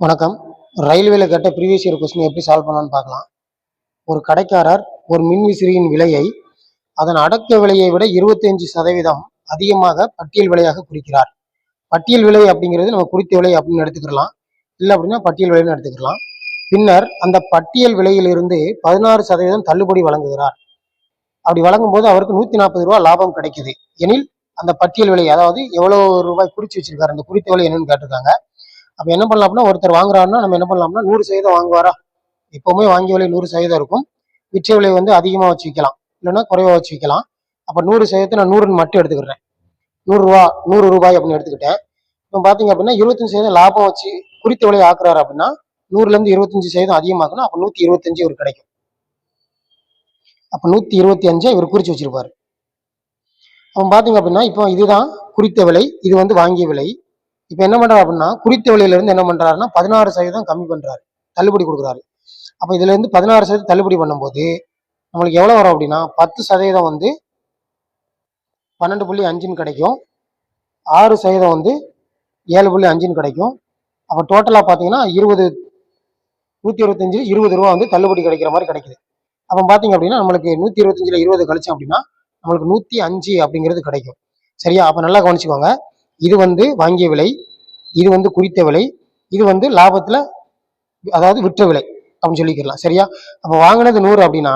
வணக்கம். ரயில்வேல கேட்ட ப்ரீவியஸ் இயர் கொஸ்டின் எப்படி சால்வ் பண்ணலாம்னு பார்க்கலாம். ஒரு கடைக்காரர் ஒரு மின்விசிறியின் விலையை அதன் அடக்க விலையை விட 25% சதவீதம் அதிகமாக பட்டியல் விலையாக குறிக்கிறார். பட்டியல் விலை அப்படிங்கிறது நம்ம குறித்த விலை அப்படின்னு எடுத்துக்கலாம் இல்லை அப்படின்னா பட்டியல் விலைன்னு எடுத்துக்கலாம் பின்னர் அந்த பட்டியல் விலையிலிருந்து பதினாறு சதவீதம் தள்ளுபடி வழங்குகிறார். அப்படி வழங்கும் போது அவருக்கு நூற்றி நாற்பது ரூபா லாபம் கிடைக்குது. எனில் அந்த பட்டியல் விலை அதாவது எவ்வளோ ரூபாய் குறித்து வச்சிருக்காரு அந்த குறித்த விலை என்னன்னு கேட்டிருக்காங்க. அப்போ என்ன பண்ணலாம் அப்படின்னா ஒருத்தர் வாங்குறாருன்னா நம்ம என்ன பண்ணலாம்னா நூறு சதவீதம் வாங்குவாரா? எப்பவுமே வாங்கிய விலை நூறு சதவீதம் இருக்கும். விற்ற விலை வந்து அதிகமாக வச்சு விற்கலாம் இல்லைன்னா குறைவாக வச்சு விற்கலாம் அப்போ நூறு சதவீதத்தை நான் நூறுன்னு மட்டும் எடுத்துக்கிறேன் நூறுரூவா நூறு ரூபாய் அப்படின்னு எடுத்துக்கிட்டேன். இப்போ பார்த்தீங்க அப்படின்னா இருபத்தஞ்சு சதவீதம் லாபம் வச்சு குறித்த விலை ஆக்குறாரு அப்படின்னா நூறுலேருந்து இருபத்தஞ்சு சதவீதம் அதிகமாக்கணும் அப்போ நூற்றி இருபத்தஞ்சு இவர் கிடைக்கும். அப்போ நூற்றி இருபத்தி அஞ்சை இவர் குறித்து வச்சிருப்பாரு. அப்போ பார்த்தீங்க அப்படின்னா இப்போ இதுதான் குறித்த விலை இது வந்து வாங்கிய விலை. இப்போ என்ன பண்ணுறாரு அப்படின்னா குறித்த விலையிலேருந்து என்ன பண்ணுறாருன்னா பதினாறு சதவீதம் கம்மி பண்ணுறாரு தள்ளுபடி கொடுக்குறாரு. அப்போ இதுலேருந்து பதினாறு சதவீதம் தள்ளுபடி பண்ணும்போது நம்மளுக்கு எவ்வளோ வரும் அப்படின்னா பத்து சதவீதம் வந்து பன்னெண்டு புள்ளி அஞ்சுன்னு கிடைக்கும். ஆறு சதவீதம் வந்து ஏழு புள்ளி அஞ்சுன்னு கிடைக்கும். அப்போ டோட்டலாக பார்த்தீங்கன்னா இருபது நூற்றி இருபத்தஞ்சு இருபது ரூபா வந்து தள்ளுபடி கிடைக்கிற மாதிரி கிடைக்குது. அப்போ பார்த்தீங்க அப்படின்னா நம்மளுக்கு நூற்றி இருபத்தஞ்சில் இருபது கழிச்சோம் அப்படின்னா நம்மளுக்கு நூற்றி அஞ்சு அப்படிங்கிறது கிடைக்கும். சரியா? அப்போ நல்லா கவனிச்சுக்கோங்க. இது வந்து வாங்கிய விலை இது வந்து குறித்த விலை இது வந்து லாபத்தில் அதாவது விற்ற விலை அப்படின்னு சொல்லிக்கலாம் சரியா? அப்போ வாங்கினது நூறு அப்படின்னா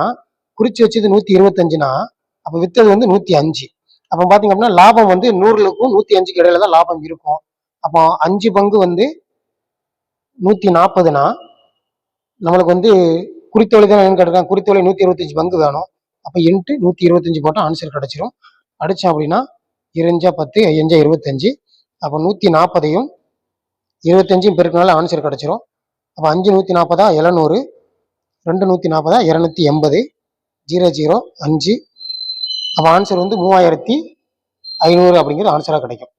குறிச்சு வச்சது நூற்றி இருபத்தஞ்சுனா அப்போ விற்றது வந்து நூற்றி அஞ்சு. அப்போ பார்த்தீங்க அப்படின்னா லாபம் வந்து நூறுலுக்கும் நூற்றி அஞ்சுக்கு இடையில தான் லாபம் இருக்கும். அப்போ அஞ்சு பங்கு வந்து நூற்றி நாற்பதுனா நம்மளுக்கு வந்து குறித்த விலை தான் என்னன்னு கேட்டிருக்காங்க. குறித்த விலை நூற்றி இருபத்தஞ்சு பங்கு வேணும். அப்போ என்ட்டு நூற்றி இருபத்தஞ்சு போட்டால் ஆன்சர் கிடச்சிரும். அடித்தோம் அப்படின்னா இருஞ்சா பத்து ஐயஞ்சா இருபத்தஞ்சு. அப்போ நூற்றி நாற்பதையும் இருபத்தஞ்சும் பெருக்கினால ஆன்சர் கிடச்சிரும். அப்போ அஞ்சு நூற்றி நாற்பதா எழுநூறு. ரெண்டு நூற்றி நாற்பதா இரநூத்தி எண்பது. ஜீரோ ஜீரோ அஞ்சு. அப்போ ஆன்சர் வந்து மூவாயிரத்தி ஐநூறு அப்படிங்கிற ஆன்சராக கிடைக்கும்.